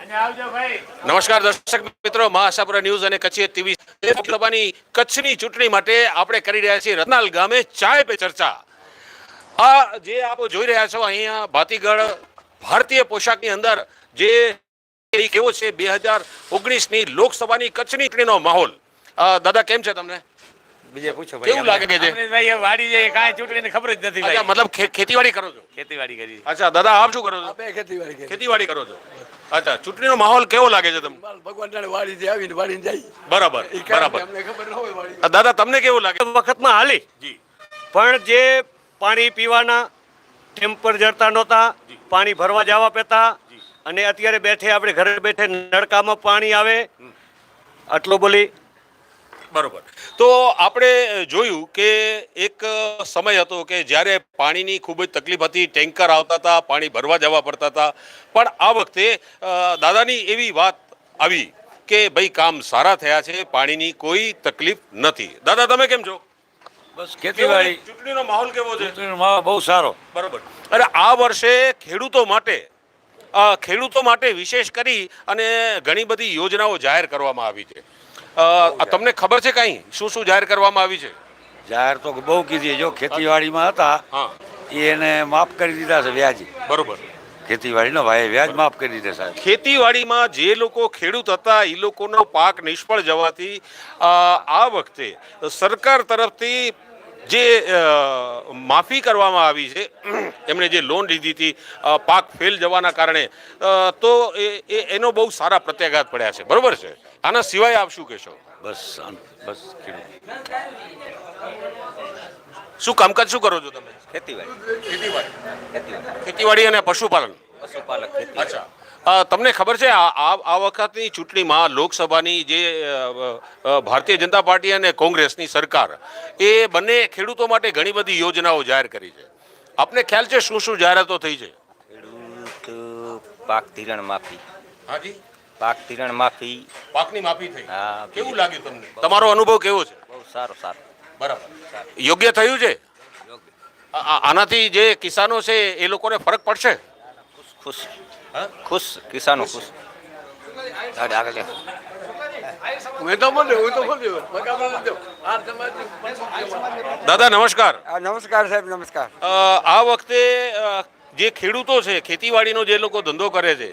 નમસ્કાર દર્શક મિત્રો મહાસાપુરા ન્યૂઝ અને કચ્છી ટીવી લોકસભાની કચ્છની ચૂંટણી માટે આપણે કરી રહ્યા છીએ રતનાલ ગામે ચાય પે ચર્ચા. આ જે આપ જોઈ રહ્યા છો, અહીંયા ભાતીગઢ ભારતીય પોશાકની અંદર જે કેવો છે, બે હજાર ઓગણીસની લોકસભાની કચ્છની ચૂંટણીનો માહોલ. દાદા, કેમ છે તમને? બીજે પૂછો કેવું લાગે કે છે ભાઈ વાડી જે કાંઈ ચૂંટણીની ખબર જ નથી અચ્છા ભાઈ. મતલબ ખેતીવાડી કરો છો? ખેતીવાડી કરી અચ્છા દાદા આપ શું કરો છો? આપણે ખેતીવાડી કરી. ખેતીવાડી કરો છો? અચ્છા ચૂંટણીનો માહોલ કેવો લાગે છે તમને? ભગવાન જાણે વાડીથી આવીને વાડીને જાય. બરાબર બરાબર. અમને ખબર ન હોય વાડી દાદા તમને કેવું લાગે? વખતમાં હાલી. જી. પણ જે પાણી પીવાના ટેમ્પર જડતા નહોતા પાણી ભરવા જવા પેતા અને અત્યારે બેઠે આપણે ઘરે બેઠે નળકામાં પાણી આવે. આટલો બોલી બરોબર. તો આપણે જોયું કે એક સમય હતો કે જ્યારે પાણીની ખૂબ જ તકલીફ હતી ટેન્કર આવતા હતા પાણી ભરવા જવા પડતા હતા. પણ આ વખતે દાદાની એવી વાત આવી કે ભાઈ કામ સારા થયા છે પાણીની કોઈ તકલીફ નથી. દાદા તમે કેમ છો? બસ ખેતીવાડી. ચૂંટણીનો માહોલ કેવો છે? માહોલ બહુ સારો. બરોબર. અરે આ વર્ષે ખેડૂતો માટે ખેડૂતો માટે વિશેષ કરી અને ઘણી બધી યોજનાઓ જાહેર કરવામાં આવી છે. તમને ખબર છે કાંઈ? શું શું જાહેર કરવામાં આવી છે? જાહેર તો બહુ કીધી જો ખેતીવાડીમાં હતા એને માફ કરી દીધા છે વ્યાજ. બરોબર. ખેતીવાડીનો ભાઈ વ્યાજ માફ કરી દીધા સાહેબ. ખેતીવાડીમાં જે લોકો ખેડૂત હતા એ લોકોનો પાક નિષ્ફળ જવાથી આ વખતે સરકાર તરફથી જે માફી કરવામાં આવી છે એમણે જે લોન લીધી હતી પાક ફેલ જવાના કારણે તો એ એનો બહુ સારા પ્રત્યાઘાત પડ્યા છે. બરોબર છે? આના સિવાય આપ શું કહેશો? બસ બસ શું કામકાજ શું કરો છો તમે? ખેતીવાડી. ખેતીવાડી. ખેતીવાડી અને પશુપાલન. પશુપાલક ખેતી. અચ્છા. તમને ખબર છે આ વખતની ચૂંટણીમાં લોકસભાની જે ભારતીય જનતા પાર્ટી અને કોંગ્રેસની સરકાર એ બંને ખેડૂતો માટે ઘણી બધી યોજનાઓ જાહેર કરી છે. આપને ખ્યાલ છે શું શું જાહેરાતો થઈ છે? ખેડૂત પાક ધિરણ માફી. હાજી? પાક ધિરણ માફી. પાકની માફી થઈ. હા, કેવું લાગ્યું તમને? તમારો અનુભવ કેવો છે? બહુ સારો સારો. બરાબર. યોગ્ય થયું છે? આનાથી જે કિસાનો છે એ લોકોને ફરક પડશે? ખુશ. હા? ખુશ કિસાનો ખુશ. આગળ દાદા નમસ્કાર. આ નમસ્કાર સાહેબ નમસ્કાર. આ વખતે જે ખેડૂતો છે ખેતીવાડીનો જે લોકો ધંધો કરે છે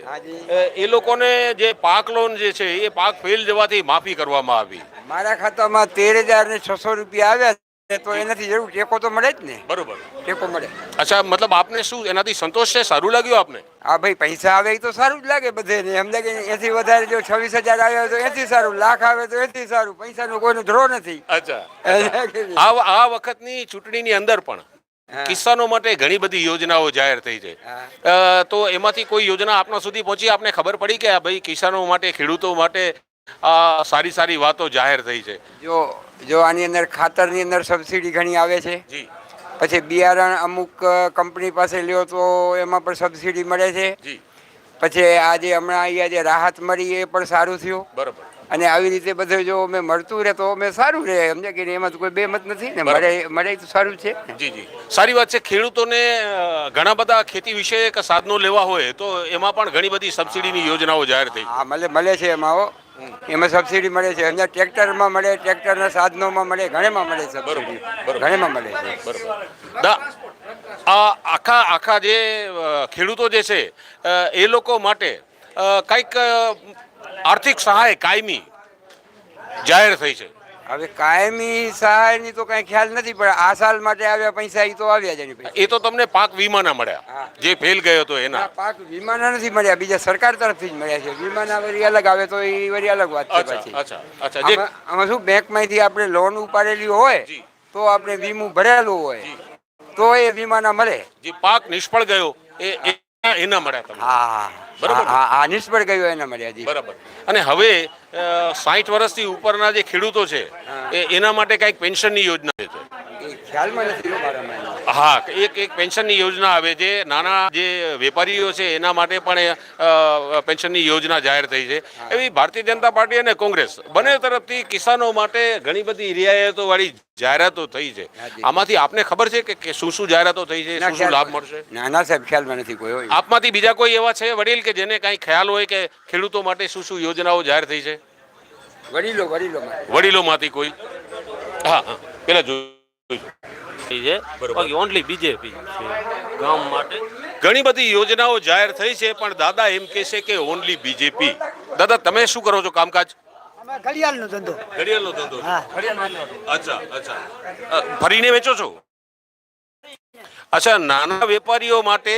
એ લોકોને જે પાક લોન જે છે એ પાક ફેલ જવાથી માફી કરવામાં આવી. મારા ખાતામાં તેર હજાર ને છસો રૂપિયા આવ્યા તો એનાથી જરૂર ટેકો તો મળે જ ને. બરોબર. ટેકો મળે. અચ્છા મતલબ આપને શું એનાથી સંતોષ છે? સારું લાગ્યું આપને? હા ભાઈ પૈસા આવે તો સારું જ લાગે બધે ને સમજે કે એથી વધારે જો છવ્વીસ હજાર આવે તો એથી સારું. લાખ આવે તો એથી સારું. પૈસાનો કોઈનો ધ્રો નથી. અચ્છા આ આ વખતની ચૂંટણીની અંદર પણ કિસાનો માટે ઘણી બધી યોજનાઓ જાહેર થઈ છે. તો એમાંથી કોઈ યોજના આપના સુધી પહોંચી? આપને ખબર પડી કે ભાઈ કિસાનો માટે ખેડૂતો માટે આ સારી સારી વાતો જાહેર થઈ છે. જો જો આની અંદર ખાતરની અંદર સબસિડી ઘણી આવે છે. જી. પછી બિયારણ અમુક કંપની પાસે લ્યો તો એમાં પણ સબસિડી મળે છે. જી. પછી આજે હમણાં અહીંયા જે રાહત મળી એ પણ સારું થયું. બરોબર. અને આવી રીતે બધું જો અમે મળતું રહે તો અમે સારું રહે. સમજે કે એમાં તો કોઈ બેમત નથી ને? મળે મળે તો સારું છે જી જી. સારી વાત છે. ખેડૂતોને ઘણા બધા ખેતી વિષયક સાધનો લેવા હોય તો એમાં પણ ઘણી બધી સબસિડીની યોજનાઓ જાહેર થઈ. હા મળે મળે છે એમાં એમાં સબસિડી મળે છે. સમજ્યા ટ્રેક્ટરમાં મળે ટ્રેક્ટરના સાધનોમાં મળે ઘણેમાં મળે સબસિડી બરોબર. ઘણેમાં મળે છે. બરોબર. આ આખા આખા જે ખેડૂતો જે છે એ લોકો માટે કંઈક આર્થિક સહાય કાયમી જાહેર થઈ છે. હવે કાયમી સહાયની તો કઈ ખ્યાલ નથી પણ આ સાલ માટે આવ્યા પૈસા એ તો આવ્યા જ એની એ તો તમને પાક વીમાના મળ્યા. જે ફેલ ગયો હતો એના. પાક વીમાના નથી મળ્યા બીજા સરકાર તરફથી જ મળ્યા છે. વીમાના વળી અલગ આવે તો એ વળી અલગ વાત છે પછી. અચ્છા અચ્છા આમાં શું બેંકમાંથી આપણે લોન ઉપાડેલી હોય તો આપણે વીમું ભરેલું હોય તો એ વીમાના મળે. જે પાક નિષ્ફળ ગયો એ- એના મળ્યા તમને. હા બરોબર હા હા નિષ્ફળ ગયું એના મળ્યા જી. બરાબર. અને હવે સાઠ વર્ષથી ઉપરના જે ખેડૂતો છે એ એના માટે કંઈક પેન્શનની યોજના ખ્યાલમાં નથી હો હા એક એક પેન્શનની યોજના આવે છે. નાના જે વેપારીઓ છે એના માટે પણ પેન્શનની યોજના જાહેર થઈ છે. એવી ભારતીય જનતા પાર્ટી અને કોંગ્રેસ બંને તરફથી કિસાનો માટે ઘણી બધી રિયાયતો વાળી જાહેરાતો થઈ છે. આમાંથી આપને ખબર છે કે શું શું જાહેરાતો થઈ છે? શું શું લાભ મળશે? ના ના સાહેબ ખ્યાલમાં નથી કોઈ આપમાંથી બીજા કોઈ એવા છે વડીલ કે જેને કાંઈ ખ્યાલ હોય કે ખેડૂતો માટે શું શું યોજનાઓ જાહેર થઈ છે? વડીલો વડીલો વડીલોમાંથી કોઈ? હા હા. પેલા જોઈ છે. બાકી ઓનલી બીજેપી ગામ માટે. ઘણી બધી યોજનાઓ જાહેર થઈ છે પણ દાદા એમ કહે છે કે ઓનલી બીજેપી દાદા તમે શું કરો છો કામકાજ? ઘડિયાળનો ધંધો. ઘડિયાળનો ધંધો? અચ્છા અચ્છા. ફરીને વેચો છો? અચ્છા નાના વેપારીઓ માટે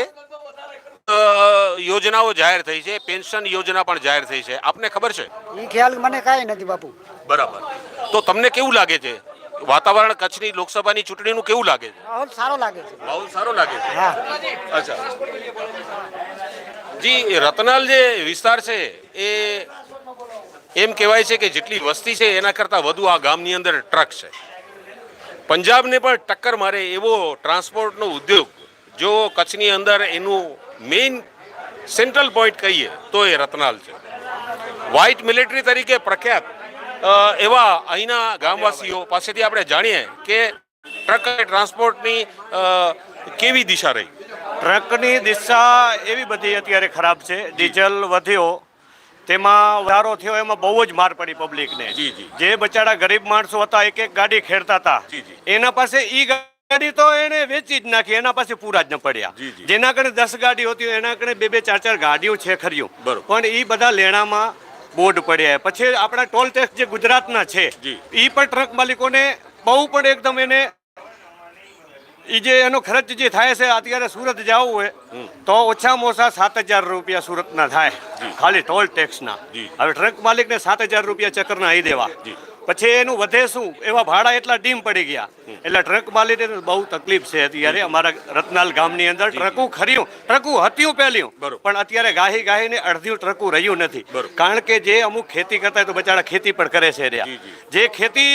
યોજનાઓ જાહેર થઈ છે પેન્શન યોજના પણ જાહેર થઈ છે. આપને ખબર છે? એ ખ્યાલ મને કાંઈ નથી બાપુ. બરાબર. તો તમને કેવું લાગે છે? વાતાવરણ કચ્છની લોકસભાની ચૂંટણીનું કેવું લાગે છે? માહોલ સારો લાગે છે. માહોલ સારો લાગે છે? હા. અચ્છા. જી રતનાલ જે વિસ્તાર છે એ એમ કહેવાય છે કે જેટલી વસ્તી છે એના કરતાં વધુ આ ગામની અંદર ટ્રક છે. પંજાબને પણ ટક્કર મારે એવો ટ્રાન્સપોર્ટનો ઉદ્યોગ જો કચ્છની અંદર એનું મેઇન સેન્ટ્રલ પોઈન્ટ કહીએ તો એ રતનાલ છે. વ્હાઇટ મિલિટરી તરીકે પ્રખ્યાત એવા અહીંના ગામવાસીઓ પાસેથી આપણે જાણીએ કે ટ્રક ટ્રાન્સપોર્ટની કેવી દિશા રહી? ટ્રકની દિશા એવી બધી અત્યારે ખરાબ છે. ડીઝલ વધ્યો તેમાં વધારો થયો એમાં બહુ જ માર પડી પબ્લિકને. જી, બચારા ગરીબ માણસો હતા એક એક ગાડી ખેડતા હતા. એના પાસે ઈ ગાડી તો એને વેચી જ નાખી એના પાસે પૂરા જ ન પડ્યા. જેના કણે દસ ગાડી હતી એના કણે બે બે ચાર ચાર ગાડીઓ છે ખર્યું. પણ એ બધા લેણામાં બોર્ડ પડ્યા પછી આપણા ટોલ ટેક્સ જે ગુજરાતના છે એ પણ ટ્રક માલિકોને બહુ પણ એકદમ એને એ જે એનો ખર્ચ જે થાય છે અત્યારે સુરત જવું હોય તો ઓછામાં ઓછા સાત હજાર રૂપિયા સુરતના થાય ખાલી ટોલ ટેક્સના. હવે ટ્રક માલિકને સાત હજાર રૂપિયા ચક્કરના આવી દેવા. પછી એનું વધે શું? એવા ભાડા એટલા ડીમ પડી ગયા. એટલે ટ્રક માલિકને બહુ તકલીફ છે અત્યારે અમારા રતનાલ ગામની અંદર. ટ્રકું ખર્યું ટ્રકું હત્યું પહેલ્યું. પણ અત્યારે ગાહી ગાહીને અડધ્યું ટ્રકું રહ્યું નથી. કારણ કે જે અમુક ખેતી કરતા તો બચારા ખેતી પણ કરે છે જી, ખેતી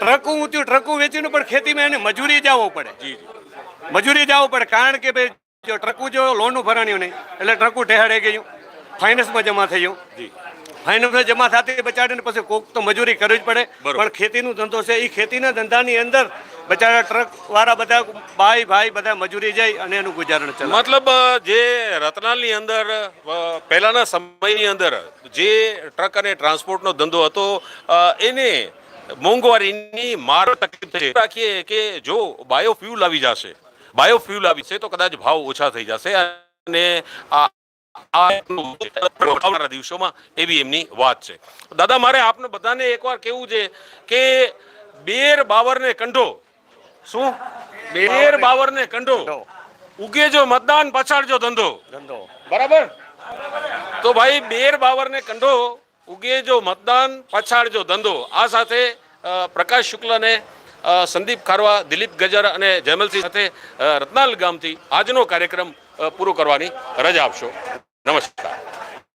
ટ્રકું ઊંચ્યું ટ્રકું વેચીને પણ ખેતીમાં એને મજૂરી જવો પડે. મજૂરી જવું પડે. કારણ કે ભાઈ જો ટ્રકું જો લોનનું ભરાણ્યું નહીં એટલે ટ્રકું ટેહાડે ગયું ફાઇનાન્સમાં જમા થયું જી. ફાઇનાન્સમાં જમા થતી બચાડીને પછી કોક તો મજૂરી કરવી જ પડે. પણ ખેતીનું ધંધો છે એ ખેતીના ધંધાની અંદર બચારા ટ્રક વાળા બધા ભાઈ ભાઈ બધા મજૂરી જાય અને એનું ગુજારણ ચાલે મતલબ જે રતનાલની અંદર પહેલાના સમયની અંદર જે ટ્રક અને ટ્રાન્સપોર્ટનો ધંધો હતો એને મોંઘવારીની માર તકલીફ થઈ રાખીએ કે જો બાયોફ્યુલ આવી જશે બાયોફ્યુલ આવી છે તો કદાચ ભાવ ઓછા થઈ જશે અને આ આવનારા દિવસોમાં એવી એમની વાત છે. દાદા મારે આપને બધાને એકવાર કેવું છે કે બેર બાવરને કંઢો. શું? બેર બાવરને કંઢો. ઉગે જો મતદાન પછાડજો ધંધો. ધંધો. બરાબર? તો ભાઈ બેર બાવરને કંઢો ઉગે જો મતદાન પછાડજો ધંધો. આ સાથે પ્રકાશ શુક્લને સંદીપ ખારવા દિલીપ ગજર અને જયમલસિંહ સાથે રત્નાલ ગામથી આજનો કાર્યક્રમ પૂરો કરવાની રજા આપશો. નમસ્કાર.